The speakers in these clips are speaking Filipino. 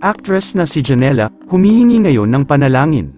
actress na si Janela, humihingi ngayon ng panalangin.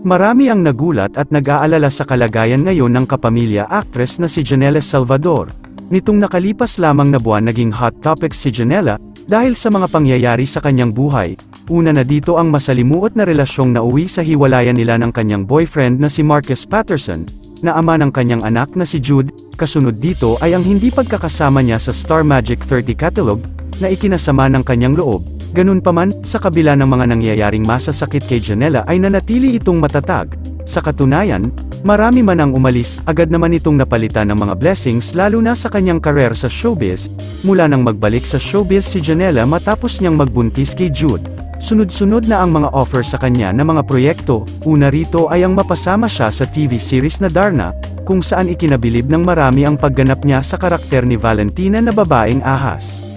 Marami ang nagulat at nag-aalala sa kalagayan ngayon ng kapamilya actress na si Janela Salvador. Nitong nakalipas lamang na buwan naging hot topic si Janela, dahil sa mga pangyayari sa kanyang buhay. Una na dito ang masalimuot na relasyong nauwi sa hiwalayan nila ng kanyang boyfriend na si Marcus Patterson, na ama ng kanyang anak na si Jude, kasunod dito ay ang hindi pagkakasama niya sa Star Magic 30 catalog, na ikinasama ng kanyang loob, ganun pa man, sa kabila ng mga nangyayaring masasakit kay Janela ay nanatili itong matatag. Sa katunayan, marami man ang umalis, agad naman itong napalitan ng mga blessings lalo na sa kanyang karer sa showbiz, mula nang magbalik sa showbiz si Janela matapos niyang magbuntis kay Jude. Sunod-sunod na ang mga offer sa kanya na mga proyekto, una rito ay ang mapasama siya sa TV series na Darna, kung saan ikinabilib ng marami ang pagganap niya sa karakter ni Valentina na babaeng ahas.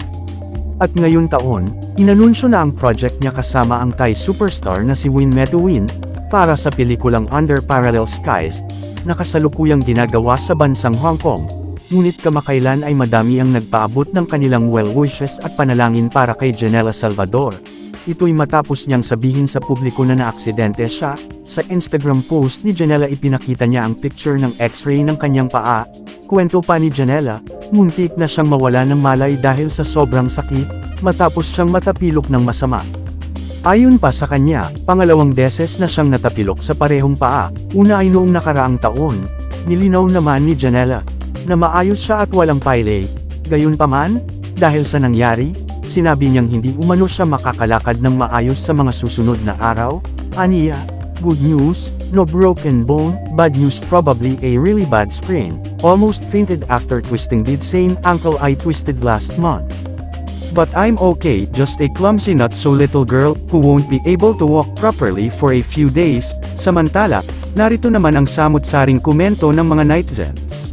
At ngayong taon, inanunsyo na ang project niya kasama ang Thai superstar na si Win Metuin, para sa pelikulang Under Parallel Skies, na kasalukuyang ginagawa sa bansang Hong Kong. Ngunit kamakailan ay madami ang nagpaabot ng kanilang well wishes at panalangin para kay Janela Salvador. Ito'y matapos niyang sabihin sa publiko na naaksidente siya, sa Instagram post ni Janela ipinakita niya ang picture ng x-ray ng kanyang paa, kwento pa ni Janela, muntik na siyang mawala ng malay dahil sa sobrang sakit, matapos siyang matapilok ng masama. Ayon pa sa kanya, pangalawang beses na siyang natapilok sa parehong paa, una ay noong nakaraang taon, nilinaw naman ni Janela, na maayos siya at walang pile, gayunpaman, dahil sa nangyari, sinabi niyang hindi umano siya makakalakad ng maayos sa mga susunod na araw, aniya, good news, no broken bone, bad news probably a really bad sprain, almost fainted after twisting did same ankle I twisted last month. But I'm okay, just a clumsy not so little girl, who won't be able to walk properly for a few days, samantala, narito naman ang samot-saring komento ng mga netizens.